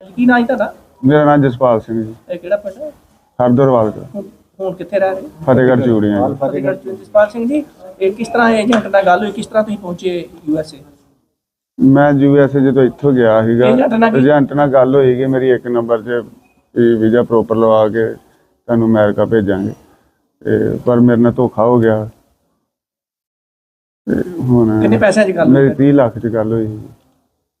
ਕੀ ਨਾਂ ਹੈ ਤੁਹਾਡਾ? ਮੇਰਾ ਨਾਮ ਜਸਪਾਲ ਸਿੰਘ ਜੀ। ਇਹ ਕਿਹੜਾ ਪਿੰਡ ਹੈ? ਹਰਦਰਵਾਲ ਦਾ ਹੁਣ ਹੁਣ ਕਿੱਥੇ ਰਹਿ ਰਹੇ? ਫਤਿਹਗੜ੍ਹ ਚੂੜੀਆਂ ਜੀ। ਫਤਿਹਗੜ੍ਹ ਚ ਜਸਪਾਲ ਸਿੰਘ ਜੀ ਇਹ ਕਿਸ ਤਰ੍ਹਾਂ ਏਜੰਟ ਨਾਲ ਗੱਲ ਹੋਈ? ਕਿਸ ਤਰ੍ਹਾਂ ਤੁਸੀਂ ਪਹੁੰਚੇ ਯੂ ਐਸ ਏ? ਮੈਂ ਯੂਐਸਏ ਜਦੋਂ ਇੱਥੋਂ ਗਿਆ ਸੀਗਾ। ਏਜੰਟ ਨਾਲ ਕੀ- ਏਜੰਟ ਨਾਲ ਗੱਲ ਹੋਈ ਕਿ ਮੇਰੀ ਇੱਕ ਨੰਬਰ 'ਚ ਵੀਜ਼ਾ ਪ੍ਰੋਪਰ ਲਵਾ ਕੇ ਤੁਹਾਨੂੰ ਅਮਰੀਕਾ ਭੇਜਾਂਗੇ। ਤੇ ਪਰ ਮੇਰੇ ਨਾਲ ਧੋਖਾ ਹੋ ਗਿਆ। ਤੇ ਹੁਣ ਕਿੰਨੇ ਪੈਸਿਆਂ 'ਚ ਗੱਲ ਮੇਰੀ ਹੋਈ 30 ਲੱਖ 'ਚ ਗੱਲ ਹੋਈ। ਸੀ।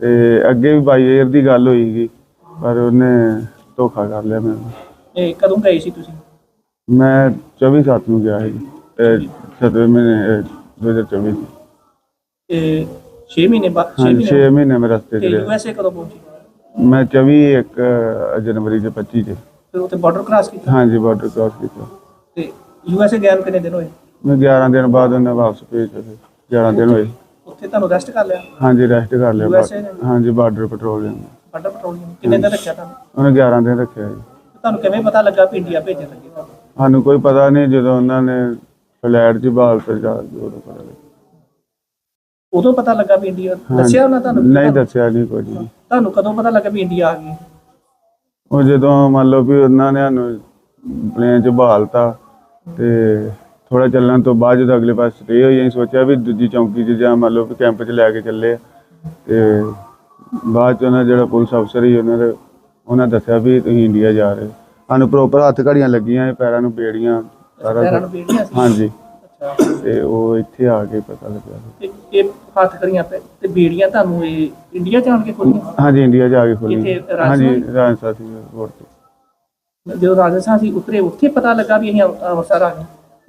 ਤੇ ਅੱਗੇ ਵੀ ਬਾਈ ਏਅਰ ਦੀ ਗੱਲ ਹੋਈਗੀ ਪਰ ਉਹਨੇ ਧੋਖਾ ਕਰ ਲਿਆ ਮੈਨੂੰ ਇਹ ਕਦੋਂ ਗਏ ਸੀ ਤੁਸੀਂ? ਮੈਂ 24 ਸੱਤ ਨੂੰ ਗਿਆ ਸੀ ਤੇ 7 ਮਹੀਨੇ ਅਹ 2024 ਚ। ਇਹ 6 ਮਹੀਨੇ ਬਾਅਦ 6 ਹਾਂਜੀ 6 ਮਹੀਨੇ ਮੈਂ ਰਸਤੇ ਤੇ ਤੇ ਯੂ ਐਸ ਏ ਕਦੋਂ ਪਹੁੰਚੇ? ਮੈਂ 24 ਇੱਕ ਜਨਵਰੀ ਦੇ 25 ਚ। ਫਿਰ ਉੱਥੇ ਬਾਰਡਰ ਕ੍ਰਾਸ ਕੀਤਾ? ਹਾਂਜੀ ਬਾਰਡਰ ਕ੍ਰਾਸ ਕੀਤਾ। ਤੇ ਯੂ ਐਸ ਏ ਗਿਆ ਨੂੰ ਕਿੰਨੇ ਦਿਨ ਹੋਏ? ਮੈਂ 11 ਦਿਨ ਬਾਅਦ ਉਹਨੇ ਵਾਪਸ ਭੇਜ ਦਿੱਤੇ। 11 ਦਿਨ ਹੋਏ। ਉੱਥੇ ਤੁਹਾਨੂੰ ਰੈਸਟ ਕਰ ਲਿਆ? ਹਾਂਜੀ ਰੈਸਟ ਕਰ ਲਿਆ USA ਨੇ? ਹਾਂਜੀ ਬਾਰਡਰ ਬਾਰਡਰ ਪੈਟਰੋਲਿੰਗ ਕਿੰਨੇ ਦਿਨ ਰੱਖਿਆ ਤੁਹਾਨੂੰ? ਉਹਨੇ 11 ਦਿਨ ਰੱਖਿਆ ਜੀ। ਤੇ ਤੁਹਾਨੂੰ ਕਿਵੇਂ ਪਤਾ ਲੱਗਾ ਵੀ ਇੰਡੀਆ ਭੇਜਣ ਲੱਗੇ ਤੁਹਾਨੂੰ? ਸਾਨੂੰ ਕੋਈ ਪਤਾ ਨਹੀਂ ਜਦੋਂ ਉਹਨਾਂ ਨੇ ਫਲੈਟ 'ਚ ਬਾਲ ਤੇ ਜਾ ਉਦੋਂ ਪਤਾ ਲੱਗਿਆ ਉਦੋਂ ਪਤਾ ਲੱਗਾ ਵੀ ਇੰਡੀਆ ਦੱਸਿਆ ਉਹਨਾਂ ਤੁਹਾਨੂੰ ਨਹੀਂ ਦੱਸਿਆ ਨਹੀਂ ਕੁਝ ਵੀ। ਤੁਹਾਨੂੰ ਕਦੋਂ ਪਤਾ ਲੱਗਾ ਵੀ ਇੰਡੀਆ ਆ ਗਈ? ਉਹ ਜਦੋਂ ਮੰਨ ਲਓ ਵੀ ਉਹਨਾਂ ਨੇ ਸਾਨੂੰ ਪਲੇਨ 'ਚ ਬਹਾਲਤਾ ਤੇ ਥੋੜਾ ਚੱਲਣ ਤੋਂ ਬਾਅਦ ਜਦੋਂ ਅਗਲੇ ਪਾਸੇ ਸਟੇ ਹੋਈ ਅਸੀਂ ਸੋਚਿਆ ਵੀ ਦੂਜੀ ਚੌਂਕੀ 'ਚ ਜਾਂ ਮੰਨ ਲਓ ਵੀ ਕੈਂਪ 'ਚ ਲੈ ਕੇ ਚੱਲੇ ਆ। ਤੇ ਬਾਅਦ 'ਚ ਉਹਨਾਂ ਜਿਹੜਾ ਪੁਲਿਸ ਅਫਸਰ ਸੀ ਉਹਨਾਂ ਦੇ ਉਹਨਾਂ ਦੱਸਿਆ ਵੀ ਤੁਸੀਂ ਇੰਡੀਆ ਜਾ ਰਹੇ ਹੋ। ਸਾਨੂੰ ਪ੍ਰੋਪਰ ਹੱਥ ਘੜੀਆਂ ਲੱਗੀਆਂ ਪੈਰਾਂ ਨੂੰ ਬੇੜੀਆਂ ਸਾਰਾ ਪੈਰਾਂ ਕੁਛ। ਨੂੰ ਬੇੜੀਆਂ ਸੀ ਹਾਂਜੀ ਤੇ ਉਹ ਇੱਥੇ ਆ ਕੇ ਪਤਾ ਲੱਗਾ ਤੇ ਇਹ ਹੱਥ ਕਰੀਆਂ ਤੇ ਬੇੜੀਆਂ ਤੁਹਾਨੂੰ ਇਹ ਇੰਡੀਆ ਜਾਣ ਕੇ ਖੋਲੀਆਂ ਹਾਂਜੀ ਇੰਡੀਆ ਜਾ ਕੇ ਖੋਲੀ ਕਿੱਥੇ? ਹਾਂਜੀ ਰਾਜਸਥਾਨ? ਸੀ 에ਅਰਪੋਰਟ ਤੇ ਜਦੋਂ ਰਾਜਸਥਾਨ ਸੀ ਉਤਰੇ ਉੱਥੇ ਪਤਾ ਲੱਗਾ ਵੀ ਅਸੀਂ ਅੰਮ੍ਰਿਤਸਰ ਆ ਗਏ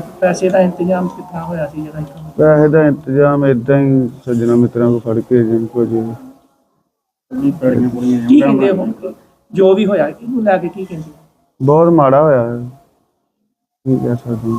ਤੇ ਪੈਸੇ ਦਾ ਇੰਤਜ਼ਾਮ ਕਿੱਥਾਂ ਹੋਇਆ ਸੀ ਜਿਹੜਾ ਇੱਥੋਂ ਪੈਸੇ ਦਾ ਇੰਤਜ਼ਾਮ ਇਦਾਂ ਹੀ ਸੱਜਣਾ ਮਿੱਤਰਾਂ ਕੋ ਫੜ ਕੇ ਜਿੰਨ ਕੋ ਜੀ ਕੀ ਕਹਿੰਦੇ ਹੁਣ ਜੋ ਵੀ ਹੋਇਆ ਇਹਨੂੰ ਲੈ ਕੇ ਕੀ ਕਹਿੰਦੇ? ਬਹੁਤ ਮਾੜਾ ਹੋਇਆ। ਹੈ। ਕੀ ਕਹਿ ਸਕਦੇ ਹਾਂ।